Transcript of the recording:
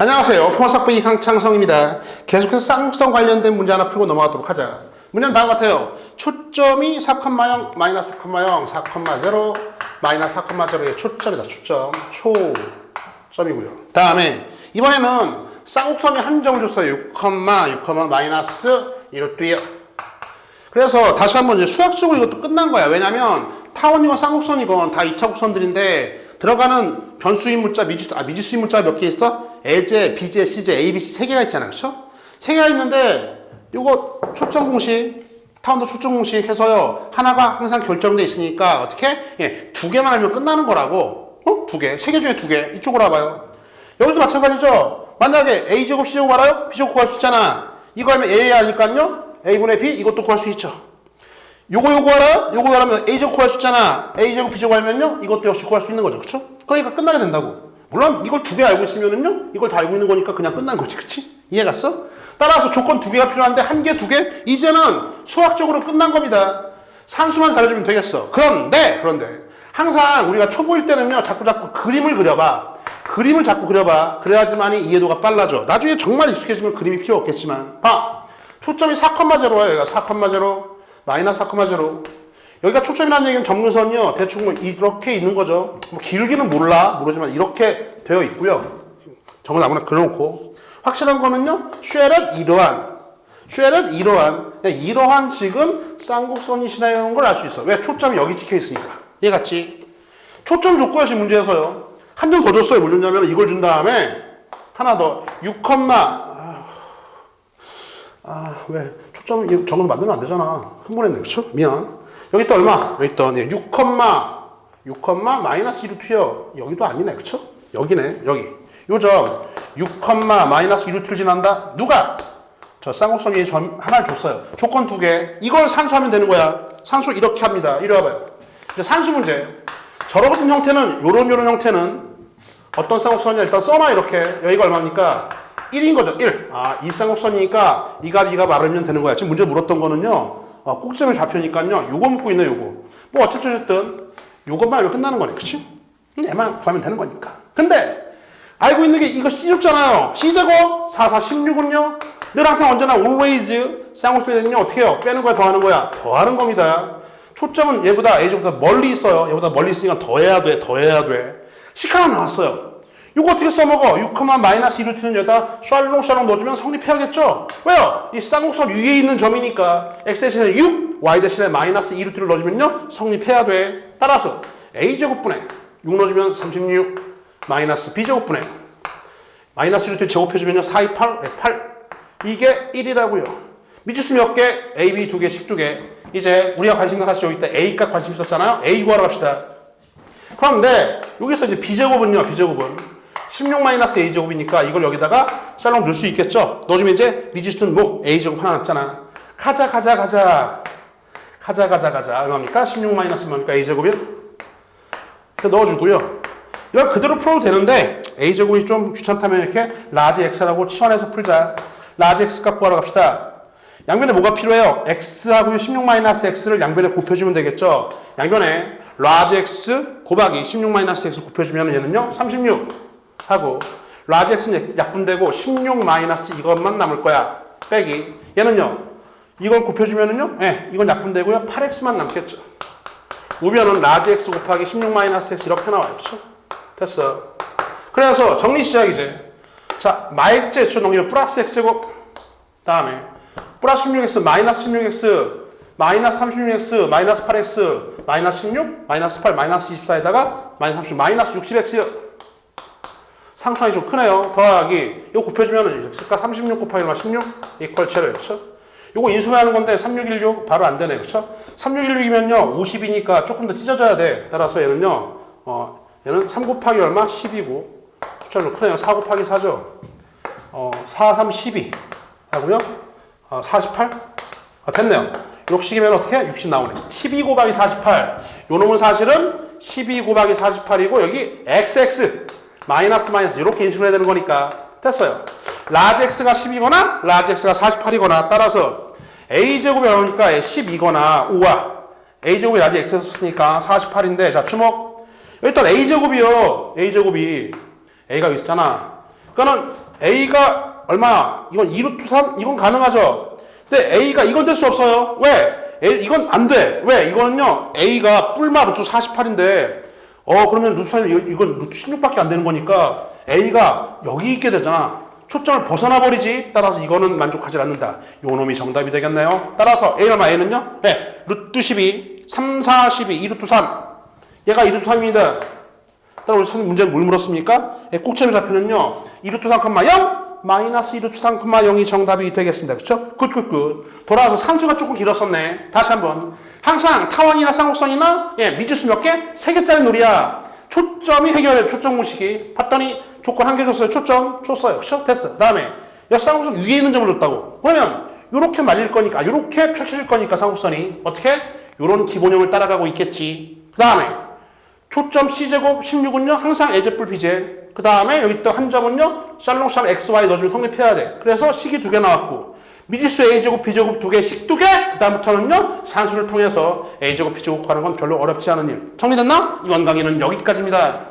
안녕하세요. 포마삭배이 강창성입니다. 계속해서 쌍극성 관련된 문제 하나 풀고 넘어가도록 하자. 문제는 다음 같아요. 초점이 4,0 마이너스 4,0 4,0 마이너스 4,0의 초점이다. 초점. 초점이고요. 다음에 이번에는 쌍곡선이 한 점을 줬어요. 6, 6, 마이너스 1루트요. 그래서 다시 한번 이제 수학적으로 이것도 끝난 거야. 왜냐면 타원이건 쌍곡선이건 다 2차 곡선들인데 들어가는 변수인 문자, 미지수, 아, 미지수인 문자 몇 개 있어? 에제, 비제, 시제, A, B, C 세 개가 있잖아. 그쵸? 세 개가 있는데 요거 초점 공식, 타원도 초점 공식 해서요. 하나가 항상 결정돼 있으니까 어떻게? 예, 두 개만 알면 끝나는 거라고. 어? 두 개. 세 개 중에 두 개. 이쪽으로 와 봐요. 여기서 마찬가지죠. 만약에 A제곱, C제곱 알아요? B제곱 구할 수 있잖아. 이거 하면 A 하니까요. A분의 B 이것도 구할 수 있죠. 요거 요거 알아? 요거 하면 A제곱 구할 수 있잖아. A제곱 B제곱 알면요. 이것도 역시 구할 수 있는 거죠. 그쵸? 그러니까 끝나게 된다고. 물론 이걸 두 개 알고 있으면은요. 이걸 다 알고 있는 거니까 그냥 끝난 거지. 그치? 이해 갔어? 따라서 조건 두 개가 필요한데 한 개, 두 개? 이제는 수학적으로 끝난 겁니다. 산수만 잘해주면 되겠어. 그런데, 그런데. 항상 우리가 초보일 때는요. 자꾸 자꾸 그림을 그려봐. 그림을 자꾸 그려봐. 그래야지만이 이해도가 빨라져. 나중에 정말 익숙해지면 그림이 필요 없겠지만. 봐. 초점이 4,0야. 여기가 4,0. 마이너스 4,0. 여기가 초점이라는 얘기는 점근선이요. 대충 뭐 이렇게 있는 거죠. 뭐 길기는 몰라. 모르지만 이렇게 되어 있고요. 점을 아무나 그려놓고. 확실한 거는요. 쉐렛 이러한. 쉐렛 이러한. 이러한 지금 쌍곡선이시라는 걸 알 수 있어. 왜? 초점이 여기 찍혀 있으니까. 얘 같이. 초점. 지금 문제에서요. 한 점 더 줬어요. 뭘 줬냐면 이걸 준 다음에 하나 더. 6, 아, 아, 왜? 초점 이 정도 만들면 안 되잖아. 한번 했네. 그쵸? 미안. 여기 또 얼마? 여기 또 네, 6, 6, 마이너스 1루 튀어. 여기도 아니네. 그쵸? 여기네. 여기. 요점 6, 마이너스 1루 튀를 지난다. 누가? 저 쌍곡선이 점 하나를 줬어요. 조건 두 개. 이걸 산수하면 되는 거야. 산수 이렇게 합니다. 이리 와봐요. 이제 산수 문제. 저런 형태는 요런 요런 형태는 어떤 쌍곡선이냐 일단 써놔 이렇게. 여기가 얼마입니까? 1인 거죠. 1. 아, 이 쌍곡선이니까 이 값, 이 값 알으면 되는 거야. 지금 문제 물었던 거는요. 어, 꼭지점의 좌표니까요. 요거 묻고 있네, 요거. 뭐 어쨌든 어쨌든 요것만 알면 끝나는 거네. 그치? 얘만 구하면 되는 거니까. 근데 알고 있는 게 이거 C제곱잖아요. C제곱 4, 4, 16은요. 늘 항상 언제나 always 쌍곡선이는요. 어떻게 해요? 빼는 거야, 더하는 거야? 더하는 겁니다. 초점은 얘보다 A제곱보다 멀리 있어요. 얘보다 멀리 있으니까 더해야 돼, 더해야 돼. 식 하나 나왔어요. 이거 어떻게 써먹어? 6, 마이너스 1을 트는 여기다 샬롱샬롱 넣어주면 성립해야겠죠? 왜요? 이 쌍곡선 위에 있는 점이니까 x 대신에 6, y 대신에 마이너스 2를 트를 넣어주면요 성립해야 돼. 따라서 a제곱분에 6 넣어주면 36 마이너스 b제곱분에 마이너스 1을 제곱해주면요 4, 2, 8, 8 이게 1이라고요. 미지수 몇 개? a, b 두 개, 식두 개. 이제 우리가 관심 여기 있다 a값 관심 있었잖아요. a 구하러 갑시다. 그런데 여기서 이제 b제곱은요 b제곱은 16-a제곱이니까 이걸 여기다가 샬롬 넣을 수 있겠죠? 넣어주면 이제 미지수는 뭐 a제곱 하나 남잖아. 가자 가자 가자 가자 가자 가자 얼마입니까? 16-얼마입니까? a제곱이요? 이렇게 넣어주고요. 이걸 그대로 풀어도 되는데 a제곱이 좀 귀찮다면 이렇게 라지 x라고 치환해서 풀자. 라지 x 값 구하러 갑시다. 양변에 뭐가 필요해요? x하고 16-x를 양변에 곱해주면 되겠죠? 양변에 라지 x 곱하기 16-x 곱해주면 얘는요 36 하고 라지 x는 약분되고 16 마이너스 이것만 남을 거야. 빼기. 얘는요. 이걸 곱해주면은요. 예, 이건 약분되고요. 8x만 남겠죠. 우변은 라지 x 곱하기 16 마이너스 x 이렇게 나와요. 그렇죠? 됐어. 그래서 정리 시작 이제. 자, 마이너스 x 넘기면 플러스 x제곱. 다음에 플러스 16x 마이너스 16x 마이너스 36x 마이너스 8x 마이너스 16 마이너스 8 마이너스 24에다가 마이너스 30 마이너스 60x 상수항이 좀 크네요. 더하기 이거 곱해주면 x가 36 곱하기 얼마 16 이퀄 7을 그렇죠? 이거 인수하는 건데 3616 바로 안 되네. 그렇죠? 3616이면요 50이니까 조금 더 찢어져야 돼. 따라서 얘는요 어 얘는 3 곱하기 얼마 10이고 숫자는 크네요. 4 곱하기 4죠. 어 4, 3, 12 하고요. 어, 48 아, 됐네요. 욕식이면 어떻게? 60 나오네. 12 곱하기 48. 요 놈은 사실은 12 곱하기 48이고 여기 XX 마이너스 마이너스 이렇게 인식을 해야 되는 거니까 됐어요. 라지 x가 10이거나 라지 x가 48이거나 따라서 a제곱이 얼마니까 10이거나 5와 a제곱이 라지 x에서 썼으니까 48인데 자 주목 일단 a제곱이요 a제곱이 a가 있었잖아 그러니까는 A가 얼마야? 이건 2루트 3? 이건 가능하죠. 근데 A가 이건 될 수 없어요. 왜? A, 이건 안 돼. 왜? 이거는요. A가 뿔마 루트 48인데 어 그러면 루트 3 이건 루트 16밖에 안 되는 거니까 A가 여기 있게 되잖아. 초점을 벗어나 버리지. 따라서 이거는 만족하지 않는다. 요 놈이 정답이 되겠네요. 따라서 A 얼마 A는요? 네. 루트 12, 3, 4, 12, 2루트 3. 얘가 2루트 3입니다. 따라 우리 문제는 뭘 물었습니까? 예, 꼭지점 좌표는요. 2루트 3,0 마이너스 2루트 3,0이 정답이 되겠습니다. 그쵸? 굿굿굿. 돌아와서 상수가 조금 길었었네. 다시 한번. 항상 타원이나 쌍곡선이나 예, 미지수 몇 개? 세 개짜리 놀이야. 초점이 해결해. 초점 공식이. 봤더니 조건 한 개 줬어요. 초점 줬어요. 그쵸? 됐어. 그 다음에 역쌍곡선 위에 있는 점을 줬다고. 그러면 요렇게 말릴 거니까 요렇게 펼쳐질 거니까 쌍곡선이 어떻게? 요런 기본형을 따라가고 있겠지. 그 다음에 초점 C제곱 16은요, 항상 A제뿔 B제. 그 다음에 여기 또 한 점은요, 샬롱샬 XY 넣어주면 성립해야 돼. 그래서 식이 두 개 나왔고, 미지수 A제곱 B제곱 두 개씩 두 개! 그 다음부터는요, 산수를 통해서 A제곱 B제곱 구하는 건 별로 어렵지 않은 일. 정리됐나? 이번 강의는 여기까지입니다.